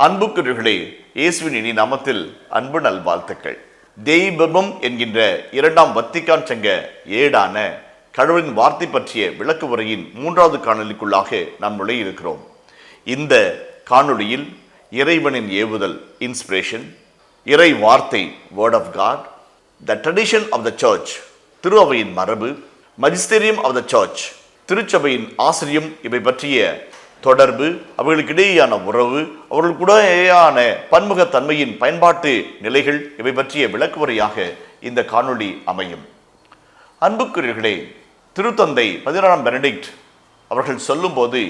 அன்புக்குரியர்களே இயேசுவின் இனி நாமத்தில் அன்பு நல்வாழ்த்துக்கள். தெய்வம் என்கின்ற இரண்டாம் வத்திகான் சங்க ஏடான கடவுளின் வார்த்தை பற்றிய விளக்கு உரையின் மூன்றாவது காணொளிக்குள்ளாக நாம் நுழையிருக்கிறோம் இந்த காணொளியில் இறைவனின் ஏவுதல் இன்ஸ்பிரேஷன் இறை வார்த்தை word of God the tradition of the church திரு அவையின் மரபு மஜிஸ்டேரியம் ஆஃப் த சர்ச் திருச்சபையின் ஆசிரியம் இவை பற்றிய தொடர்பு அவர்களுக்கிடையேயான உறவு அவர்களுக்குடையான பன்முகத்தன்மையின் பயன்பாட்டு நிலைகள் இவை பற்றிய விளக்குமுறையாக இந்த காணொளி அமையும். அன்புக்குரியர்களே திருத்தந்தை பதினாறாம் பெனடிக்ட் அவர்கள் சொல்லும்போது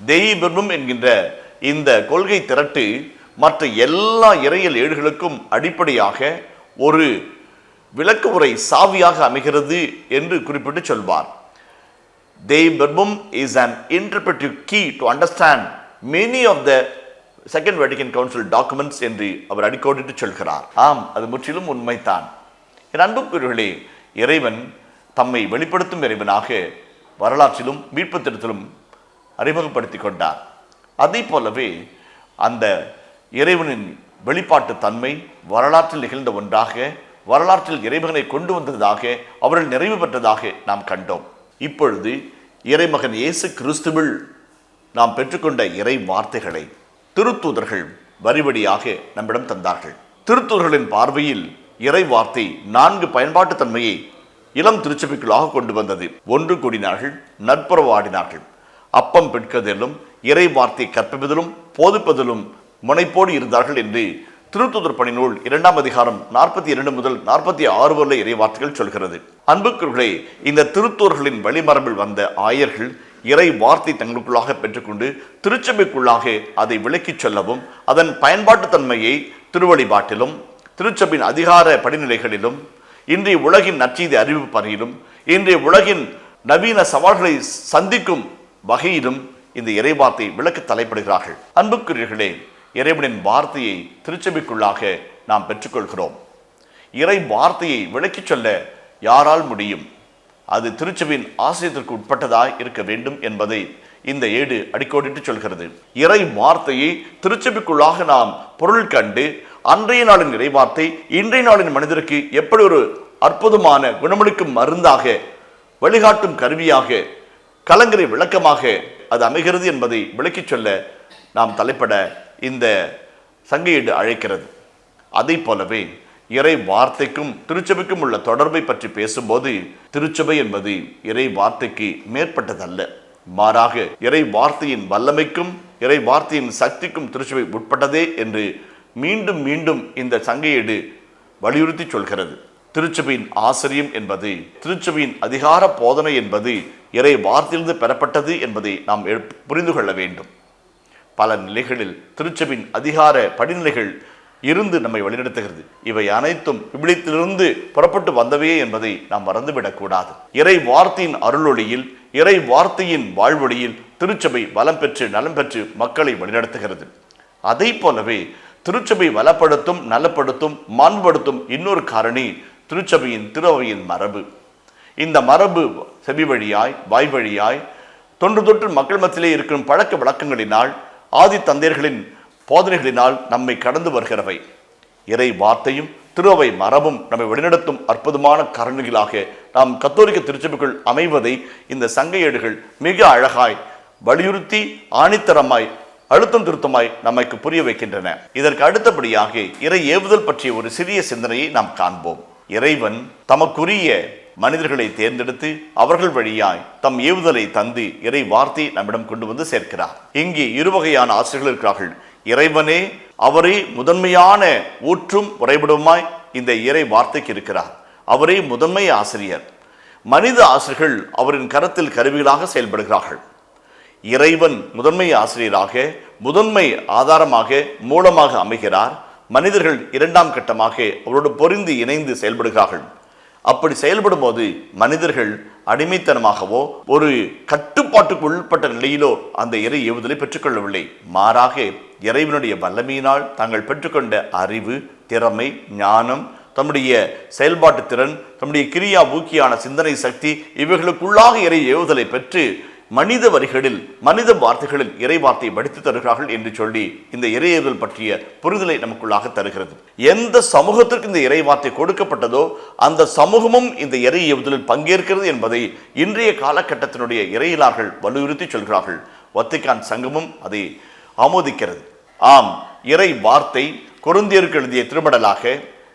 தெய்வம் என்கின்ற இந்த கொள்கை திரட்டு மற்ற எல்லா இறையல் ஏடுகளுக்கும் அடிப்படையாக ஒரு விளக்கு உரை சாவியாக அமைகிறது என்று குறிப்பிட்டு சொல்வார். Deibarbum is an interpretive key to understand many of the second Vatican council documents என்று அவர் அடிக்கோடிட்டு சொல்கிறார். ஆம் அது முற்றிலும் உண்மைதான். என் அன்புக்குரியர்களே இறைவன் தம்மை வெளிப்படுத்தும் இறைவனாக வரலாற்றிலும் மீட்பு திட்டத்திலும் அறிமுகப்படுத்தி கொண்டார். அதே போலவே அந்த இறைவனின் வெளிப்பாட்டு தன்மை வரலாற்றில் நிகழ்ந்த ஒன்றாக வரலாற்றில் இறைவனை கொண்டு வந்ததாக அவர்கள் நிறைவு பெற்றதாக நாம் கண்டோம். இப்பொழுது இறைமகன் இயேசு கிறிஸ்துவில் நாம் பெற்றுக்கொண்ட இறை வார்த்தைகளை திருத்தூதர்கள் வரிவடியாக நம்மிடம் தந்தார்கள். திருத்தூதர்களின் பார்வையில் இறை வார்த்தை நான்கு பயன்பாட்டு தன்மையை இளம் திருச்சபைக்குள்ளாக கொண்டு வந்தது. ஒன்று கூடினார்கள் நட்புறவு ஆடினார்கள். அப்பம் பெற்கதிலும் இறை வார்த்தை கற்பிப்பதிலும் போதிப்பதிலும் முனைப்போடு இருந்தார்கள் என்று திருத்தூதர் பணி நூல் இரண்டாம் அதிகாரம் நாற்பத்தி இரண்டு முதல் நாற்பத்தி ஆறு வரை இறைவார்த்தைகள் சொல்கிறது. அன்புக்குர்களே இந்த திருத்தூர்களின் வழிமரபில் வந்த ஆயர்கள் இறை வார்த்தை தங்களுக்குள்ளாக பெற்றுக்கொண்டு திருச்சபைக்குள்ளாக அதை விளக்கிச் சொல்லவும் அதன் பயன்பாட்டு தன்மையை திருவழிபாட்டிலும் திருச்சபையின் அதிகார படிநிலைகளிலும் இன்றைய உலகின் நற்செய்தி அறிவிப்பு பணியிலும் இன்றைய உலகின் நவீன சவால்களை சந்திக்கும் வகையிலும் இந்த இறைவார்த்தை விளக்க தலைப்படுகிறார்கள். அன்புக்குரியர்களே இறைவனின் வார்த்தையை திருச்சபைக்குள்ளாக நாம் பெற்றுக்கொள்கிறோம். இறை வார்த்தையை விளக்கிச் சொல்ல யாரால் முடியும்? அது திருச்சபையின் ஆசிரியத்திற்கு உட்பட்டதாய் இருக்க வேண்டும் என்பதை இந்த ஏடு அடிக்கோடிட்டு சொல்கிறது. இறை வார்த்தையை திருச்சபைக்குள்ளாக நாம் பொருள் கண்டு அன்றைய நாளின் இறைவார்த்தை இன்றைய நாளின் மனிதருக்கு எப்படி ஒரு அற்புதமான குணமளிக்கும் மருந்தாக வழிகாட்டும் கருவியாக கலங்கரை விளக்கமாக அது அமைகிறது என்பதை விளக்கிச் சொல்ல நாம் தலைப்பட இந்த சங்கையீடு அழைக்கிறது. அதை போலவே இறை வார்த்தைக்கும் திருச்சபைக்கும் உள்ள தொடர்பை பற்றி பேசும்போது திருச்சபை என்பது இறை வார்த்தைக்கு மேற்பட்டதல்ல. மாறாக இறை வார்த்தையின் வல்லமைக்கும் இறை வார்த்தையின் சக்திக்கும் திருச்சபை உட்பட்டதே என்று மீண்டும் மீண்டும் இந்த சங்கையீடு வலியுறுத்தி சொல்கிறது. திருச்சபையின் ஆசிரியம் என்பது திருச்சபையின் அதிகார போதனை என்பது இறை வார்த்தையிலிருந்து பெறப்பட்டது என்பதை நாம் புரிந்து கொள்ள வேண்டும். பல நிலைகளில் திருச்சபின் அதிகார படிநிலைகள் இருந்து நம்மை வழிநடத்துகிறது. இவை அனைத்தும் விபிலியத்திலிருந்து புறப்பட்டு வந்தவையே என்பதை நாம் மறந்துவிடக்கூடாது. இறை வார்த்தையின் அருளொளியில் இறை வார்த்தையின் வாழ்வொளியில் திருச்சபை வளம் பெற்று நலம் பெற்று மக்களை வழிநடத்துகிறது. அதை போலவே திருச்சபை வளப்படுத்தும் நலப்படுத்தும் மாண்படுத்தும் இன்னொரு காரணி திருச்சபையின் திருவையின் மரபு. இந்த மரபு செவி வழியாய் வாய் வழியாய் தொன்று தொற்று மக்கள் மத்தியிலே இருக்கும் பழக்க வழக்கங்களினால் ஆதி தந்தையர்களின் போதனைகளினால் நம்மை கடந்து வருகிறவை. இறை வார்த்தையும் திருவை மரபும் நம்மை வழிநடத்தும் அற்புதமான கருணிகளாக நாம் கத்தோலிக்க திருச்சபைக்குள் அமைவதை இந்த சங்க ஏடுகள் மிக அழகாய் வலியுறுத்தி ஆணித்தரமாய் அழுத்தம் திருத்தமாய் நமக்கு புரிய வைக்கின்றன. இதற்கு அடுத்தபடியாக இறை ஏவுதல் பற்றிய ஒரு சிறிய சிந்தனையை நாம் காண்போம். இறைவன் தமக்குரிய மனிதர்களை தேர்ந்தெடுத்து அவர்கள் வழியாய் தம் ஏவுதலை தந்து இறை வார்த்தை நம்மிடம் கொண்டு வந்து சேர்க்கிறார். இங்கே இரு வகையான ஆசிரியர்கள் இருக்கிறார்கள். இறைவனே அவரே முதன்மையான ஊற்றும் உறைவிடமாய் இந்த இறை வார்த்தைக்கு இருக்கிறார். அவரே முதன்மை ஆசிரியர். மனித ஆசிரியர்கள் அவரின் கரத்தில் கருவிகளாக செயல்படுகிறார்கள். இறைவன் முதன்மை ஆசிரியராக முதன்மை ஆதாரமாக மூலமாக அமைகிறார். மனிதர்கள் இரண்டாம் கட்டமாக அவரோடு பொறிந்து இணைந்து செயல்படுகிறார்கள். அப்படி செயல்படும் போது மனிதர்கள் அடிமைத்தனமாகவோ ஒரு கட்டுப்பாட்டுக்கு உள்பட்ட நிலையிலோ அந்த இறை ஏவுதலை பெற்றுக்கொள்ளவில்லை. மாறாக இறைவனுடைய வல்லமையினால் தாங்கள் பெற்றுக்கொண்ட அறிவு திறமை ஞானம் தம்முடைய செயல்பாட்டு திறன் தம்முடைய கிரியா ஊக்கியான சிந்தனை சக்தி இவைகளுக்குள்ளாக இறை ஏவுதலை பெற்று மனித வரிகளில் மனித வார்த்தைகளில் இறை வார்த்தையை படித்து தருகிறார்கள் என்று சொல்லி இந்த இறையேறுதல் பற்றிய புரிதலை நமக்குள்ளாக தருகிறது. எந்த சமூகத்திற்கு இந்த இறை வார்த்தை கொடுக்கப்பட்டதோ அந்த சமூகமும் இந்த இறை ஏவுதலில் பங்கேற்கிறது என்பதை இன்றைய காலகட்டத்தினுடைய இறையிலார்கள் வலியுறுத்தி சொல்கிறார்கள். வத்திக்கான் சங்கமும் அதை ஆமோதிக்கிறது. ஆம் இறை வார்த்தை குருந்தியருக்கு எழுதிய திருமடலாக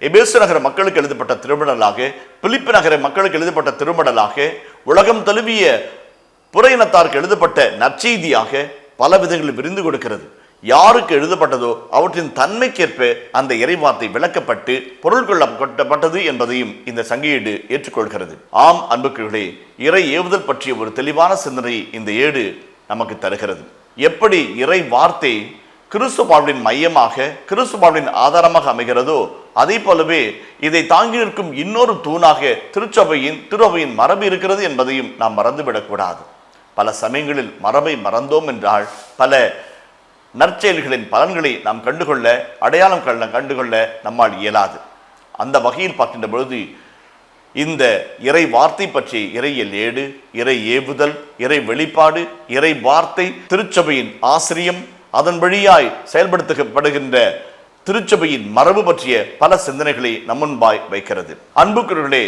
எபேசு நகர மக்களுக்கு எழுதப்பட்ட திருமடலாக பிலிப்பு நகர மக்களுக்கு எழுதப்பட்ட திருமடலாக உலகம் தழுவிய புற இனத்தாருக்கு எழுதப்பட்ட நற்செய்தியாக பல விதங்களில் விரிந்து கொடுக்கிறது. யாருக்கு எழுதப்பட்டதோ அவற்றின் தன்மைக்கேற்ப அந்த இறைவார்த்தை விளக்கப்பட்டு பொருள் கொள்ளப்பட்டது என்பதையும் இந்த சங்கையீடு ஏற்றுக்கொள்கிறது. ஆம் அன்புக்குகளே இறை ஏவுதல் பற்றிய ஒரு தெளிவான சிந்தனை இந்த ஏடு நமக்கு தருகிறது. எப்படி இறை வார்த்தை கிறிஸ்து வாழ்வின் மையமாக கிறிஸ்து வாழ்வின் ஆதாரமாக அமைகிறதோ அதே போலவே இதை தாங்கி நிற்கும் இன்னொரு தூணாக திருச்சபையின் திருவையின் மரபு இருக்கிறது என்பதையும் நாம் மறந்துவிடக்கூடாது. பல சமயங்களில் மரபை மறந்தோம் என்றால் பல நற்செயல்களின் பலன்களை நாம் கண்டுகொள்ள அடையாளம் கண்ட கண்டுகொள்ள நம்மால் இயலாது. அந்த வகையில் பார்க்கின்ற பொழுது இந்த இறை வார்த்தை பற்றி இறையல் ஏடு இறை ஏவுதல் இறை வெளிப்பாடு இறை வார்த்தை திருச்சபையின் ஆசிரியம் அதன் வழியாய் செயல்படுத்தப்படுகின்ற திருச்சபையின் மரபு பற்றிய பல சிந்தனைகளை நம்முன்பாய் வைக்கிறது. அன்புக்குரியவர்களே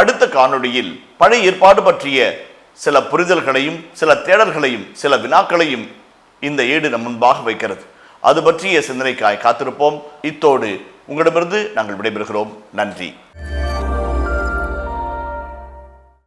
அடுத்த காணொளியில் பழைய ஏற்பாடு பற்றிய சில புரிதல்களையும் சில தேடல்களையும் சில வினாக்களையும் இந்த ஏடு நம் முன்பாக வைக்கிறது. அது பற்றிய சிந்தனைக்காய் காத்திருப்போம். இத்தோடு உங்களிடமிருந்து நாங்கள் விடைபெறுகிறோம். நன்றி.